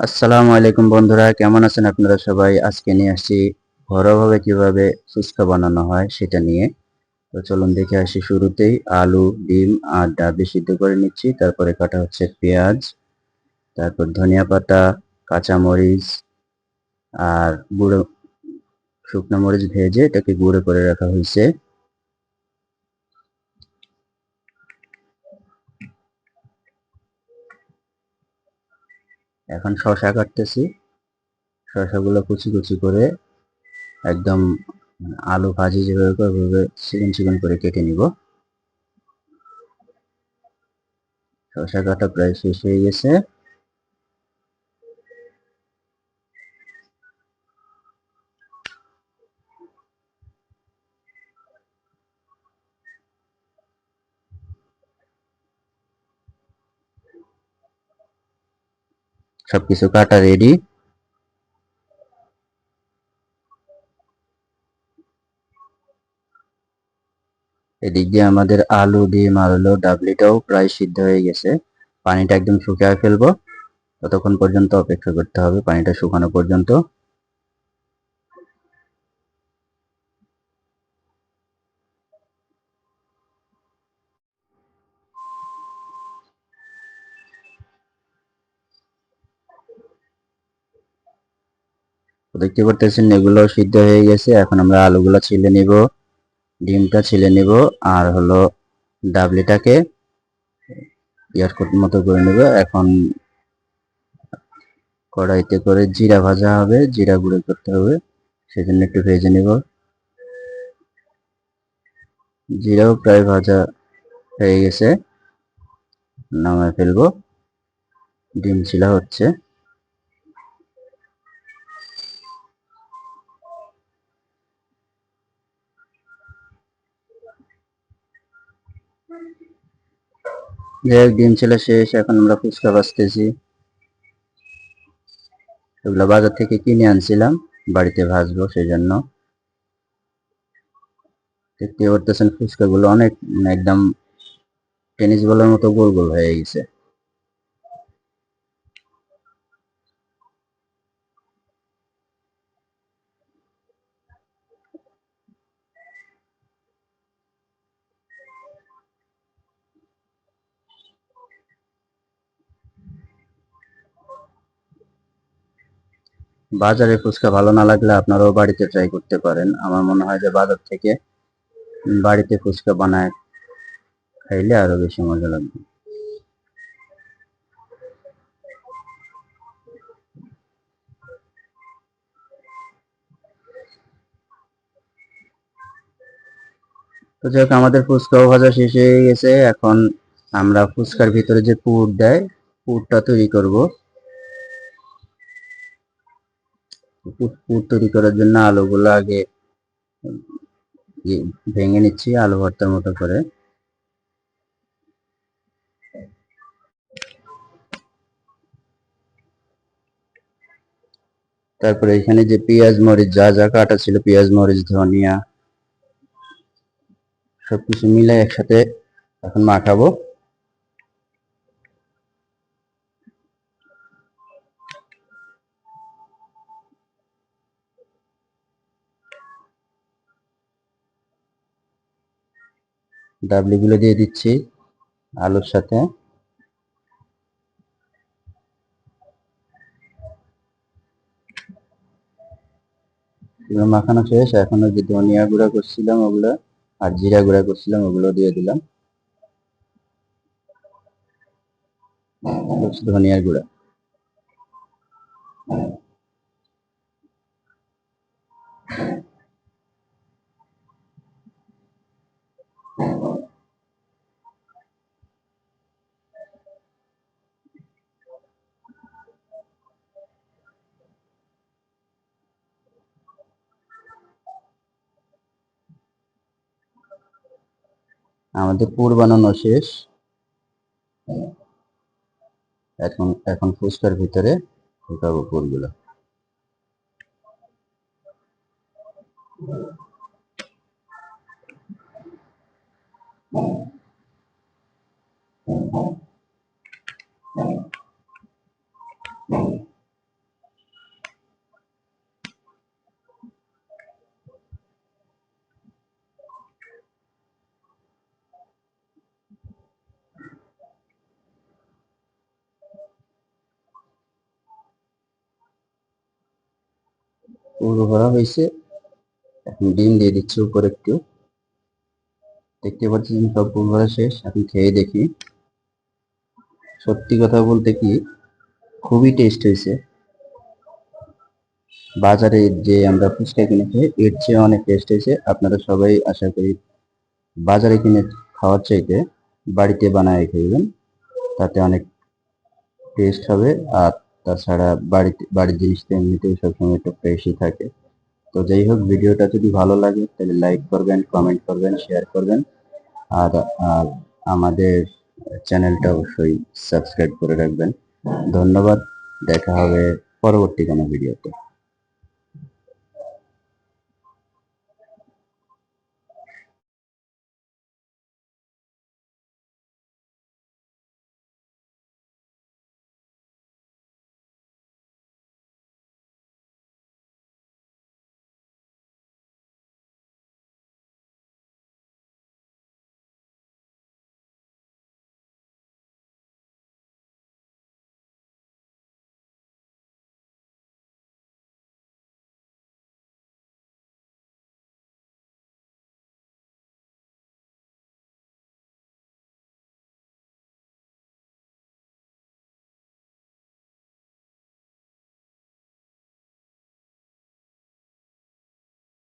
আসসালামু আলাইকুম বন্ধুরা, কেমন আছেন আপনারা সবাই? আজকে নিয়ে আসছি ঘরোয়াভাবে কীভাবে ফুচকা বানানো হয় সেটা নিয়ে। তো চলুন দেখে আসি শুরুতেই। আলু, ডিম আর ডাবলি সিদ্ধ করে নিচ্ছি। তারপরে কাটা হচ্ছে পেঁয়াজ, তারপর ধনিয়া পাতা, কাঁচামরিচ আর গুঁড়ো, শুকনো মরিচ ভেজে এটাকে গুঁড়ো করে রাখা হয়েছে। এখন শশা কাটতেছি। শশাগুলো কুচি কুচি করে একদম আলু ভাজি যেভাবে ওইভাবে চিকন চিকন করে কেটে নিব। শশা কাটা প্রায় শেষ হয়ে গেছে। সবকিছু কাটা রেডি এদিক দিয়ে আমাদের আলু ডিম আলু ডাবলিটাও প্রায় সিদ্ধ হয়ে গেছে। পানিটা একদম শুকিয়ে ফেলব। ততক্ষণ পর্যন্ত অপেক্ষা করতে হবে, পানিটা শুকানো পর্যন্ত। দেখতে পারতেছেন, এগুলো সিদ্ধ হয়ে গেছে। এখন আমরা আলুগুলো ছিলে নিব, ডিমটা ছিলে নিব, আর হলো ডাবলিটাকে ইয়ার মতো করে নেব। এখন কড়াইতে করে জিরা ভাজা হবে, জিরা গুঁড়ো করতে হবে, সেজন্য একটু ভেজে নেব। জিরাও প্রায় ভাজা হয়ে গেছে, নামায় ফেলব। ডিম ছিলা হচ্ছে। যাই হোক ছিল শেষ, এখন আমরা ফুচকা ভাজতেছি এগুলো বাজার থেকে কিনে আনছিলাম, বাড়িতে ভাজবো সেই জন্য দেখতে পারতেছেন ফুচকাগুলো অনেক মানে একদম টেনিস বলের মতো গোল গোল হয়ে গেছে। বাজারে ফুচকা ভালো না লাগলে আপনারাও বাড়িতে ট্রাই করতে পারেন। আমার মনে হয় যে বাজার থেকে বাড়িতে ফুচকা বানায় খাইলে আরও বেশি মজা লাগবে। তো যাই হোক, আমাদের ফুচকাও ভাজা শেষ হয়ে গেছে। এখন আমরা ফুচকার ভিতরে যে পুর দেয়, পুরটা তৈরি করব। পুর তৈরি করার জন্য আলুগুলো আগে ভেঙে নিচ্ছি আলু ভর্তার মতো করে। তারপরে এখানে যে পেঁয়াজ, মরিচ, যা যা কাটা ছিল, পেঁয়াজ, মরিচ, ধনিয়া, সবকিছু মিলে একসাথে এখন মাখাবো। ডাবলিগুলো দিয়ে দিচ্ছি আলুর সাথে। মাখানো শেষ। এখন যে ধনিয়া গুঁড়া করছিলাম ওগুলো আর জিরা গুঁড়া করছিলাম ওগুলো দিয়ে দিলাম। ধনিয়ার গুঁড়া। আমাদের পুর বানানো শেষ। এখন এখন ফুচকার ভিতরে ঢুকাবো পুরগুলো পুরো ভরা হয়েছে। এখন ডিম দিয়ে দিচ্ছি উপর একটু। দেখতে পাচ্ছেন সব পুরো ভরা শেষ, এখন খেয়ে দেখি। সত্যি কথা বলতে কি, খুবই টেস্ট হয়েছে। বাজারে যে আমরা ফুচকা কিনে খাই, এর চেয়ে অনেক টেস্ট হয়েছে। আপনারা সবাই আশা করি বাজারে কিনে খাওয়ার চাইতে বাড়িতে বানায় খাইবেন। তাতে অনেক টেস্ট হবে। আর তাছাড়া বাড়িতে, বাড়ির জিনিসটা এমনিতেই সবসময় একটু ফ্রেশই থাকে। তো যাই হোক, ভিডিওটা যদি ভালো লাগে, তাহলে লাইক করবেন কমেন্ট করবেন শেয়ার করবেন। আর আমাদের চ্যানেলটা অবশ্যই সাবস্ক্রাইব করে রাখবেন। ধন্যবাদ, দেখা হবে পরবর্তী কোনো ভিডিওতে